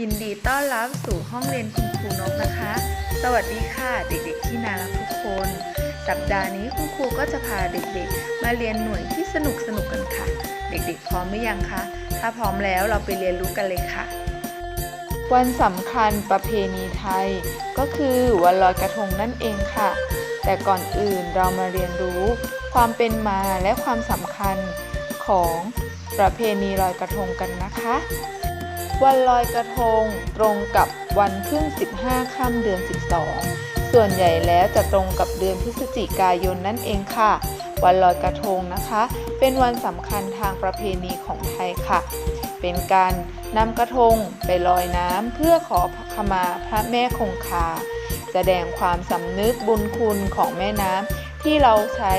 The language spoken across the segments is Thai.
ยินดีต้อนรับสู่ห้องเรียนคุณครูนกนะคะ สวัสดีค่ะเด็กๆที่น่ารักทุกคน สัปดาห์นี้คุณครูก็จะพาเด็กๆ มาเรียนหน่วยที่สนุกสนุกๆกันค่ะ เด็กๆพร้อมหรือยังคะ ถ้าพร้อมแล้วเราไปเรียนรู้กันเลยค่ะ วันสำคัญประเพณีไทย ก็คือวันลอยกระทงนั่นเองค่ะ แต่ก่อนอื่นเรามาเรียนรู้ ความเป็นมาและความสำคัญของประเพณีลอยกระทงกันนะคะ วันลอยกระทงตรงกับวันขึ้น 15 ค่ำเดือน 12 ส่วนใหญ่แล้วจะตรงกับเดือนพฤศจิกายนนั่นเองค่ะ วันลอยกระทงนะคะ เป็นวันสำคัญทางประเพณีของไทยค่ะ เป็นการนำกระทงไปลอยน้ำเพื่อขอขมาพระแม่คงคา แสดงความสำนึกบุญคุณของแม่น้ำที่เราใช้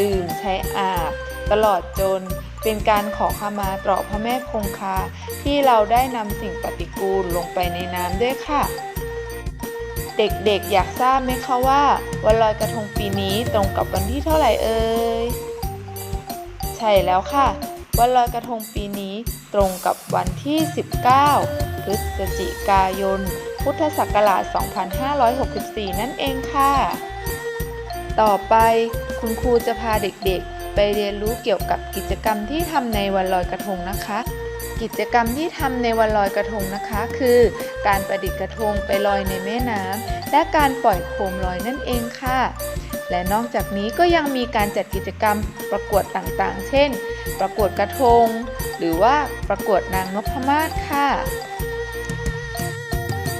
ดื่มใช้อาบ ตลอดจน เป็นการขอขมาต่อพระแม่คงคาที่เราได้นำสิ่งปฏิกูลลงไปในน้ำด้วยค่ะ เด็กๆอยากทราบไหมคะว่า วันลอยกระทงปีนี้ตรงกับวันที่เท่าไหร่เอ่ยใช่แล้วค่ะ วันลอยกระทงปีนี้ตรงกับวันที่ 19 พฤศจิกายน พุทธศักราช 2564 นั่นเองค่ะ ต่อไปคุณครูจะพาเด็กๆ ไปเรียนรู้เกี่ยวกับกิจกรรมที่ทำในวันลอยกระทงนะคะ กิจกรรมที่ทำในวันลอยกระทงนะคะ คือ การประดิษฐ์กระทงไปลอยในแม่น้ำและการปล่อยโคมลอยนั่นเองค่ะ และนอกจากนี้ก็ยังมีการจัดกิจกรรมประกวดต่างๆ เช่น ประกวดกระทง หรือว่าประกวดนางนพมาศค่ะ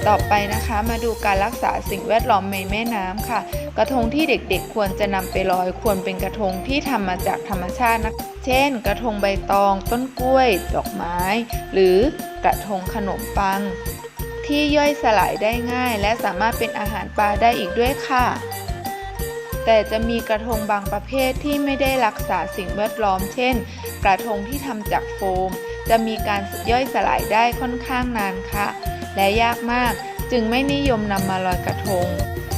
ต่อไปนะคะมาดูการรักษาสิ่งแวดล้อมในแม่น้ำค่ะ กระทงที่เด็กๆ ควรจะนำไปลอยควรเป็นกระทงที่ทำมาจากธรรมชาตินะ เช่น กระทงใบตอง ต้นกล้วย ดอกไม้ หรือกระทงขนมปัง ที่ย่อยสลายได้ง่าย และสามารถเป็นอาหารปลาได้อีกด้วยค่ะ แต่จะมีกระทงบางประเภทที่ไม่ได้รักษาสิ่งแวดล้อม เช่น กระทงที่ทำจากโฟม จะมีการย่อยสลายได้ค่อนข้างนานค่ะ และยากมากจึงไม่นิยมนำมาลอยกระทง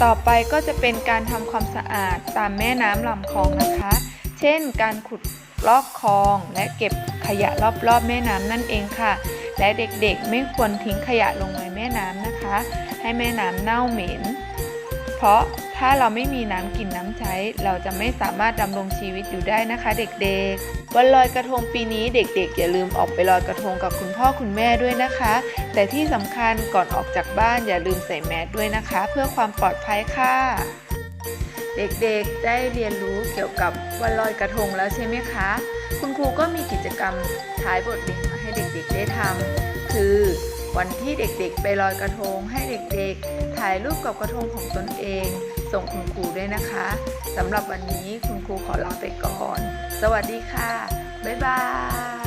ต่อไปก็จะเป็นการทำความสะอาดตามแม่น้ำลำคลองนะคะ เช่น การขุดลอกคลองและเก็บขยะรอบๆ แม่น้ำนั่นเองค่ะ และเด็กๆไม่ควรทิ้งขยะลงในแม่น้ำนะคะ ให้แม่น้ำเน่าเหม็น เพราะถ้าเราไม่มีน้ำกินน้ำใช้ เราจะไม่สามารถดำรงชีวิตอยู่ได้นะคะ เด็กๆ วันลอยกระทงปีนี้เด็กๆ อย่าลืมออกไปลอยกระทงกับคุณพ่อคุณแม่ด้วยนะคะ แต่ที่สำคัญก่อนออกจากบ้านอย่าลืมใส่แมสด้วยนะคะ เพื่อความปลอดภัยค่ะ เด็กๆ ได้เรียนรู้เกี่ยวกับวันลอยกระทงแล้วใช่ไหมคะ คุณครูก็มีกิจกรรมท้ายบทเรียนมาให้เด็กๆ ได้ทำคือ วันที่เด็กๆ ไปลอยกระทง ให้เด็กๆ ถ่ายรูปกับกระทงของตนเอง ส่งคุณครูด้วยนะคะสำหรับวันนี้คุณครูขอลาไปก่อน สวัสดีค่ะ บ๊ายบาย